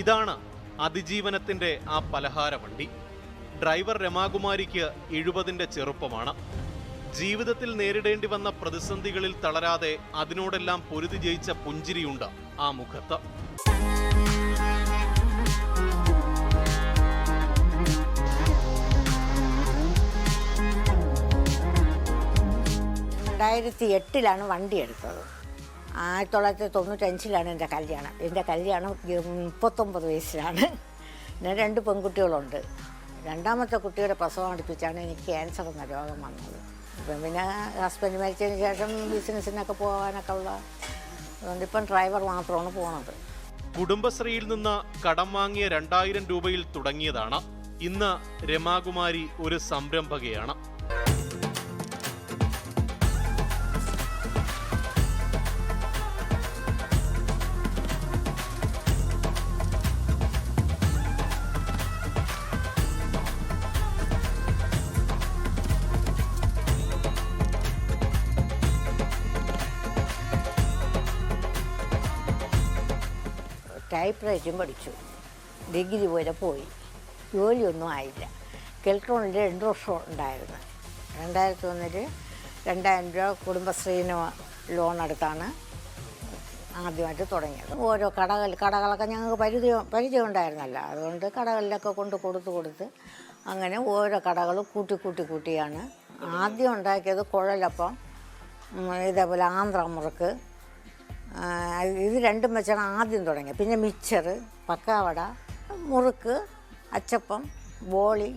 ഇതാണ് അതിജീവനത്തിന്റെ ആ പലഹാര വണ്ടി. ഡ്രൈവർ രമാകുമാരിക്ക് എഴുപതിന്റെ ചെറുപ്പമാണ്. ജീവിതത്തിൽ നേരിടേണ്ടി വന്ന പ്രതിസന്ധികളിൽ തളരാതെ അതിനോടെല്ലാം പൊരുതി ജയിച്ച പുഞ്ചിരിയുണ്ട് ആ മുഖത്ത്. രണ്ടായിരത്തി എട്ടിലാണ് വണ്ടി എടുത്തത്. ആയിരത്തി തൊള്ളായിരത്തി തൊണ്ണൂറ്റഞ്ചിലാണ് എന്റെ കല്യാണം. എന്റെ കല്യാണം മുപ്പത്തൊമ്പത് വയസ്സിലാണ്. ഞാൻ രണ്ട് പെൺകുട്ടികളുണ്ട്. രണ്ടാമത്തെ കുട്ടിയുടെ പ്രസവം അടുപ്പിച്ചാണ് എനിക്ക് ക്യാൻസർ എന്ന രോഗം വന്നത്. ഇപ്പം പിന്നെ ഹസ്ബൻഡ് മരിച്ചതിന് ശേഷം ബിസിനസ്സിനൊക്കെ പോകാനൊക്കെ ഉള്ള അതുകൊണ്ട് ഇപ്പം ഡ്രൈവർ മാത്രമാണ് പോണത്. കുടുംബശ്രീയിൽ നിന്ന് കടം വാങ്ങിയ രണ്ടായിരം രൂപയിൽ തുടങ്ങിയതാണ്. ഇന്ന് രമാകുമാരി ഒരു സംരംഭകയാണ്. ടൈപ്പ് റൈറ്റും പഠിച്ചു. ഡിഗ്രി വരെ പോയി. ജോലിയൊന്നും ആയില്ല. കെൽട്രോണിൽ രണ്ട് വർഷം ഉണ്ടായിരുന്നു. രണ്ടായിരത്തി ഒന്നിൽ രണ്ടായിരം രൂപ കുടുംബശ്രീന ലോൺ എടുത്താണ് ആദ്യമായിട്ട് തുടങ്ങിയത്. ഓരോ കടകൾ കടകളൊക്കെ ഞങ്ങൾക്ക് പരിചയം പരിചയം ഉണ്ടായിരുന്നല്ല. അതുകൊണ്ട് കടകളിലൊക്കെ കൊണ്ട് കൊടുത്ത് കൊടുത്ത് അങ്ങനെ ഓരോ കടകളും കൂട്ടി കൂട്ടി കൂട്ടിയാണ്. ആദ്യം ഉണ്ടാക്കിയത് കുഴലപ്പം ഇതേപോലെ ആന്ധ്രാമുറുക്ക് ആ, ഇത് രണ്ടും വെച്ചാണ് ആദ്യം തുടങ്ങിയത്. പിന്നെ മിച്ചർ പക്കാവട മുറുക്ക് അച്ചപ്പം ബോളി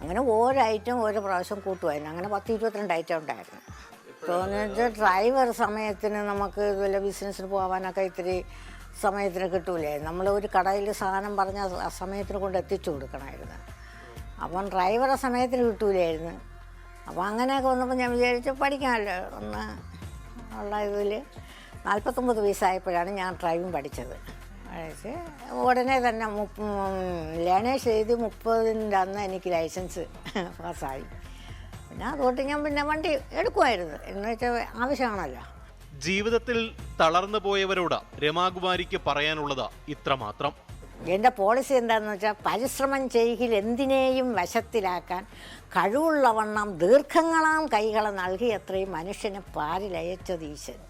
അങ്ങനെ ഓരോ ഐറ്റം ഓരോ പ്രാവശ്യം കൂട്ടുമായിരുന്നു. അങ്ങനെ പത്ത് ഇരുപത്തിരണ്ട് ഐറ്റം ഉണ്ടായിരുന്നു. തോന്നിയത് ഡ്രൈവർ സമയത്തിന് നമുക്ക് ഇതുപോലെ ബിസിനസ്സിന് പോകാനൊക്കെ ഇത്തിരി സമയത്തിന് കിട്ടൂലേ നമ്മൾ ഒരു കടയിൽ സാധനം പറഞ്ഞ ആ സമയത്തിന് കൊണ്ട് എത്തിച്ചു കൊടുക്കണമായിരുന്നു. അപ്പം ഡ്രൈവറെ സമയത്തിന് കിട്ടൂലായിരുന്നു. അപ്പോൾ അങ്ങനെയൊക്കെ വന്നപ്പോൾ ഞാൻ വിചാരിച്ചു പഠിക്കാമല്ലോ. ഒന്ന് ഉള്ള ഇതിൽ നാൽപ്പത്തൊമ്പത് വയസ്സായപ്പോഴാണ് ഞാൻ ഡ്രൈവിംഗ് പഠിച്ചത്. പഠിച്ച് ഉടനെ തന്നെ ലേണേഴ്സ് എഴുതി മുപ്പതിന്റെ അന്ന് എനിക്ക് ലൈസൻസ് പാസ്സായി. പിന്നെ അതുകൊണ്ട് ഞാൻ പിന്നെ വണ്ടി എടുക്കുമായിരുന്നു. എന്ന് വെച്ചാൽ ആവശ്യമാണല്ലോ. ജീവിതത്തിൽ തളർന്നു പോയവരോട് രമാകുമാരിക്ക് പറയാനുള്ളത് ഇത്രമാത്രം. എന്റെ പോളിസി എന്താണെന്ന് വെച്ചാൽ പരിശ്രമം ചെയ്യുകിൽ എന്തിനേയും വശത്തിലാക്കാൻ കഴിവുള്ളവണ്ണം ദീർഘങ്ങളാം കൈകളെ നൽകി അത്രയും മനുഷ്യനെ പാരിലയച്ചത് ഈശ്വരൻ.